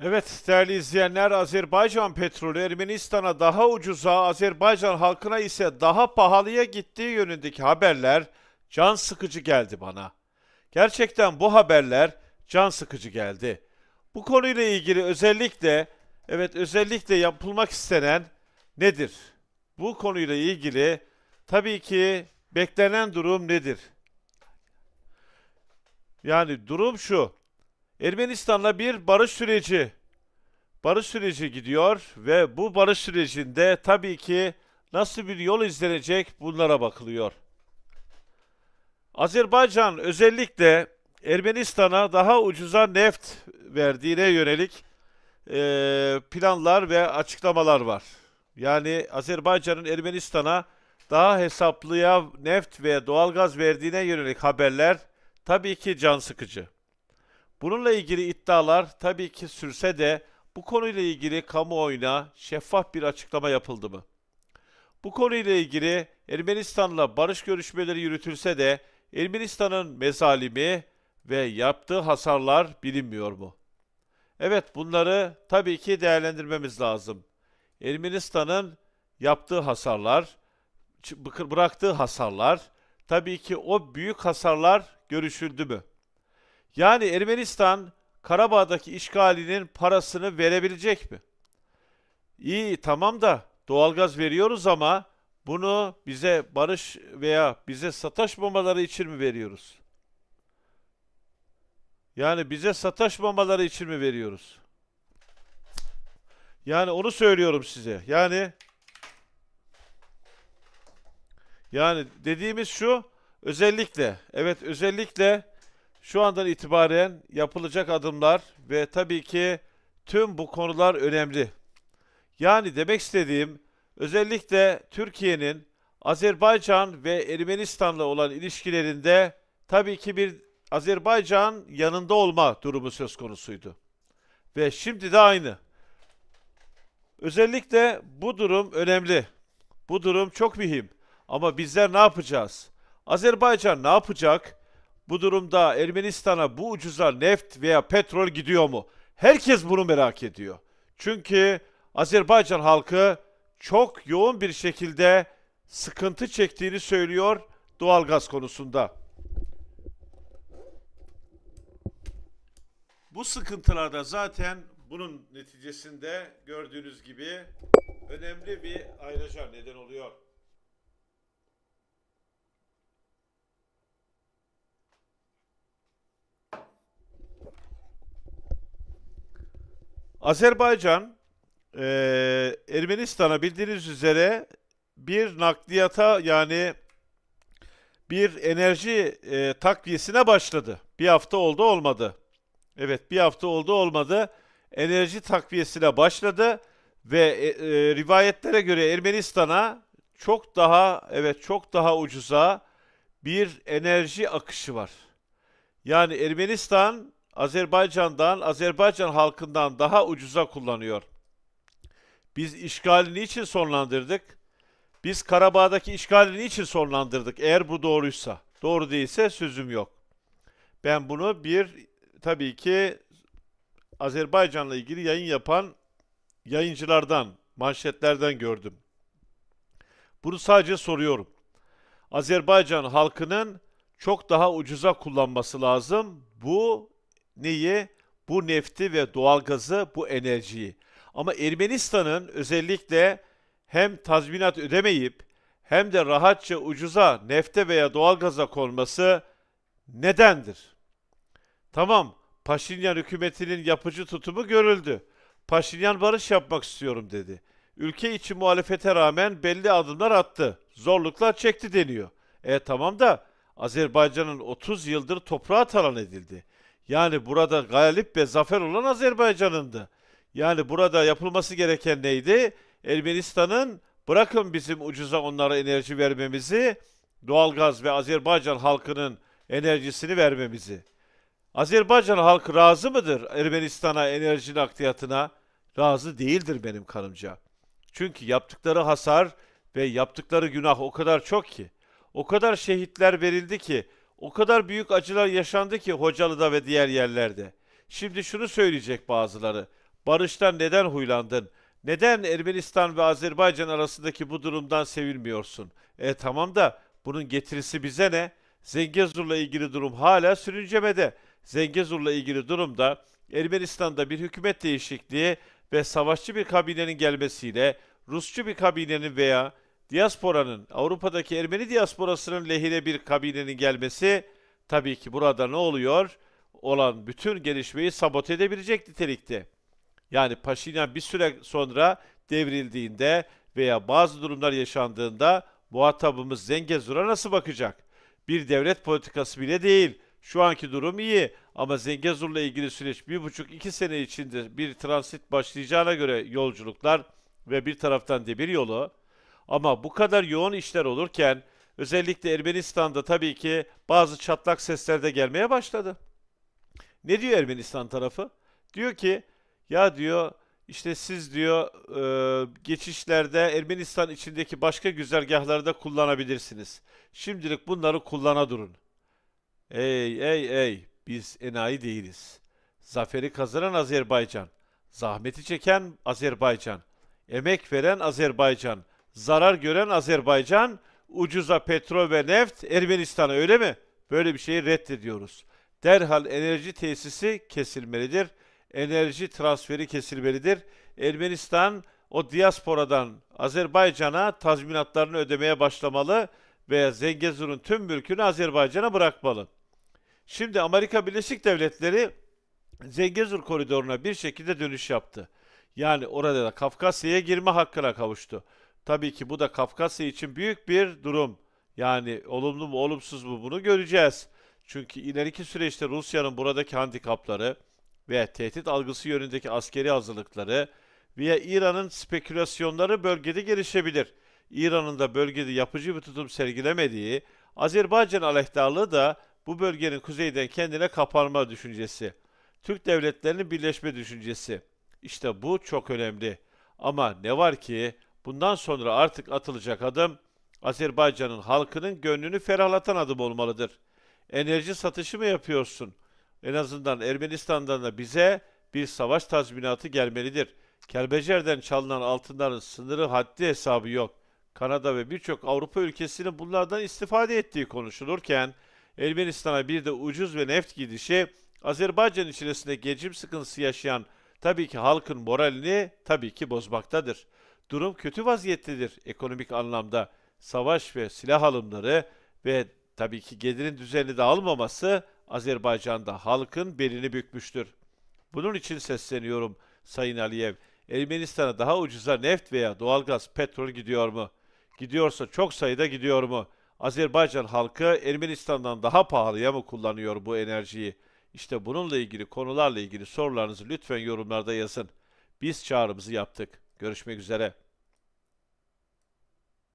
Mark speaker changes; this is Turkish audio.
Speaker 1: Evet değerli izleyenler Azerbaycan petrolü Ermenistan'a daha ucuza Azerbaycan halkına ise daha pahalıya gittiği yönündeki haberler can sıkıcı geldi bana. Gerçekten bu haberler can sıkıcı geldi. Bu konuyla ilgili özellikle evet özellikle yapılmak istenen nedir? Bu konuyla ilgili tabii ki beklenen durum nedir? Yani durum şu. Ermenistan'la bir barış süreci barış süreci gidiyor ve bu barış sürecinde tabii ki nasıl bir yol izlenecek bunlara bakılıyor. Azerbaycan özellikle Ermenistan'a daha ucuza neft verdiğine yönelik eee, planlar ve açıklamalar var. Yani Azerbaycan'ın Ermenistan'a daha hesaplıya neft ve doğalgaz verdiğine yönelik haberler tabii ki can sıkıcı. Bununla ilgili iddialar tabii ki sürse de bu konuyla ilgili kamuoyuna şeffaf bir açıklama yapıldı mı? Bu konuyla ilgili Ermenistan'la barış görüşmeleri yürütülse de Ermenistan'ın mezalimi ve yaptığı hasarlar bilinmiyor mu? Evet bunları tabii ki değerlendirmemiz lazım. Ermenistan'ın yaptığı hasarlar, bıraktığı hasarlar, tabii ki o büyük hasarlar görüşüldü mü? Yani Ermenistan Karabağ'daki işgalinin parasını verebilecek mi? İyi tamam da doğalgaz veriyoruz ama bunu bize barış veya bize sataşmamaları için mi veriyoruz? Yani bize sataşmamaları için mi veriyoruz? Yani onu söylüyorum size. Yani yani dediğimiz şu özellikle evet özellikle şu andan itibaren yapılacak adımlar ve tabii ki tüm bu konular önemli. Yani demek istediğim özellikle Türkiye'nin Azerbaycan ve Ermenistan'la olan ilişkilerinde tabii ki bir Azerbaycan yanında olma durumu söz konusuydu. Ve şimdi de aynı. Özellikle bu durum önemli. Bu durum çok mühim. Ama bizler ne yapacağız? Azerbaycan ne yapacak? Bu durumda Ermenistan'a bu ucuza neft veya petrol gidiyor mu? Herkes bunu merak ediyor. Çünkü Azerbaycan halkı çok yoğun bir şekilde sıkıntı çektiğini söylüyor doğalgaz konusunda. Bu sıkıntılarda zaten bunun neticesinde gördüğünüz gibi önemli bir ayrıca neden oluyor. Azerbaycan eee, Ermenistan'a bildiğiniz üzere bir nakliyata yani bir enerji eee, takviyesine başladı. Bir hafta oldu olmadı. Evet bir hafta oldu olmadı. Enerji takviyesine başladı ve e, e, rivayetlere göre Ermenistan'a çok daha evet çok daha ucuza bir enerji akışı var. Yani Ermenistan Azerbaycan'dan, Azerbaycan halkından daha ucuza kullanıyor. Biz işgali niçin sonlandırdık? Biz Karabağ'daki işgali niçin sonlandırdık? Eğer bu doğruysa. Doğru değilse sözüm yok. Ben bunu bir tabii ki Azerbaycan'la ilgili yayın yapan yayıncılardan, manşetlerden gördüm. Bunu sadece soruyorum. Azerbaycan halkının çok daha ucuza kullanması lazım. Bu neyi? Bu nefti ve doğalgazı, bu enerjiyi. Ama Ermenistan'ın özellikle hem tazminat ödemeyip hem de rahatça ucuza nefte veya doğalgaza konması nedendir? Tamam, Paşinyan hükümetinin yapıcı tutumu görüldü. Paşinyan barış yapmak istiyorum dedi. Ülke içi muhalefete rağmen belli adımlar attı. Zorluklar çekti deniyor. E tamam da Azerbaycan'ın 30 yıldır toprağı talan edildi. Yani burada galip ve zafer olan Azerbaycan'ındı. Yani burada yapılması gereken neydi? Ermenistan'ın bırakın bizim ucuza onlara enerji vermemizi, doğalgaz ve Azerbaycan halkının enerjisini vermemizi. Azerbaycan halkı razı mıdır Ermenistan'a enerji nakliyatına? Razı değildir benim kanımca. Çünkü yaptıkları hasar ve yaptıkları günah o kadar çok ki, o kadar şehitler verildi ki, o kadar büyük acılar yaşandı ki Hocalı'da ve diğer yerlerde. Şimdi şunu söyleyecek bazıları. Barıştan neden huylandın? Neden Ermenistan ve Azerbaycan arasındaki bu durumdan sevilmiyorsun? E tamam da bunun getirisi bize ne? Zengezur'la ilgili durum hala sürüncemede. Zengezur'la ilgili durumda Ermenistan'da bir hükümet değişikliği ve savaşçı bir kabinenin gelmesiyle Rusçu bir kabinenin veya diasporanın, Avrupa'daki Ermeni diasporasının lehine bir kabinenin gelmesi tabii ki burada ne oluyor? Olan bütün gelişmeyi sabote edebilecek nitelikte. Yani Paşinyan bir süre sonra devrildiğinde veya bazı durumlar yaşandığında muhatabımız Zengezur'a nasıl bakacak? Bir devlet politikası bile değil. Şu anki durum iyi ama Zengezur'la ilgili süreç bir buçuk iki sene içinde bir transit başlayacağına göre yolculuklar ve bir taraftan demir yolu ama bu kadar yoğun işler olurken özellikle Ermenistan'da tabii ki bazı çatlak sesler de gelmeye başladı. Ne diyor Ermenistan tarafı? Diyor ki ya diyor işte siz diyor e, geçişlerde Ermenistan içindeki başka güzergahları da kullanabilirsiniz. Şimdilik bunları kullana durun. Ey ey ey biz enayi değiliz. Zaferi kazanan Azerbaycan, zahmeti çeken Azerbaycan, emek veren Azerbaycan, zarar gören Azerbaycan, ucuza petrol ve neft Ermenistan'a öyle mi? Böyle bir şeyi reddediyoruz. Derhal enerji tesisi kesilmelidir. Enerji transferi kesilmelidir. Ermenistan o diasporadan Azerbaycan'a tazminatlarını ödemeye başlamalı ve Zengezur'un tüm mülkünü Azerbaycan'a bırakmalı. Şimdi Amerika Birleşik Devletleri Zengezur koridoruna bir şekilde dönüş yaptı. Yani orada da Kafkasya'ya girme hakkına kavuştu. Tabii ki bu da Kafkasya için büyük bir durum. Yani olumlu mu olumsuz mu bunu göreceğiz. Çünkü ileriki süreçte Rusya'nın buradaki handikapları ve tehdit algısı yönündeki askeri hazırlıkları veya İran'ın spekülasyonları bölgede gelişebilir. İran'ın da bölgede yapıcı bir tutum sergilemediği, Azerbaycan aleyhtarlığı da bu bölgenin kuzeyden kendine kapanma düşüncesi. Türk devletlerinin birleşme düşüncesi. İşte bu çok önemli. Ama ne var ki bundan sonra artık atılacak adım Azerbaycan'ın halkının gönlünü ferahlatan adım olmalıdır. Enerji satışı mı yapıyorsun? En azından Ermenistan'dan da bize bir savaş tazminatı gelmelidir. Kelbecer'den çalınan altınların sınırı haddi hesabı yok. Kanada ve birçok Avrupa ülkesinin bunlardan istifade ettiği konuşulurken Ermenistan'a bir de ucuz ve neft gidişi Azerbaycan içerisinde geçim sıkıntısı yaşayan tabii ki halkın moralini tabii ki bozmaktadır. Durum kötü vaziyettedir ekonomik anlamda. Savaş ve silah alımları ve tabii ki gelirin düzenli dağılmaması Azerbaycan'da halkın belini bükmüştür. Bunun için sesleniyorum Sayın Aliyev. Ermenistan'a daha ucuza neft veya doğalgaz, petrol gidiyor mu? Gidiyorsa çok sayıda gidiyor mu? Azerbaycan halkı Ermenistan'dan daha pahalıya mı kullanıyor bu enerjiyi? İşte bununla ilgili konularla ilgili sorularınızı lütfen yorumlarda yazın. Biz çağrımızı yaptık. Görüşmek üzere.